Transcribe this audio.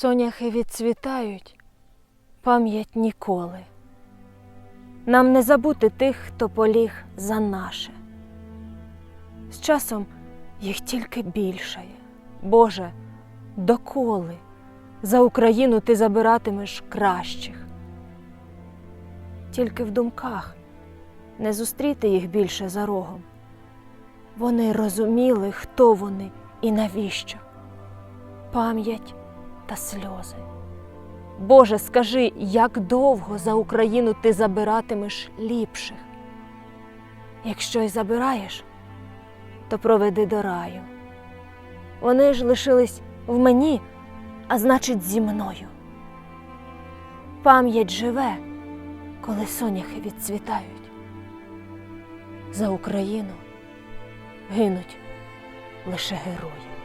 Соняхи відцвітають, пам'ять ніколи. Нам не забути тих, хто поліг за наше. З часом їх тільки більшає. Боже, доколи за Україну ти забиратимеш кращих. Тільки в думках не зустріти їх більше за рогом. Вони розуміли, хто вони і навіщо. Пам'ять та сльози. Боже, скажи, як довго за Україну ти забиратимеш ліпших? Якщо й забираєш, то проведи до раю. Вони ж лишились в мені, а значить, зі мною. Пам'ять живе, коли соняхи відцвітають. За Україну гинуть лише герої.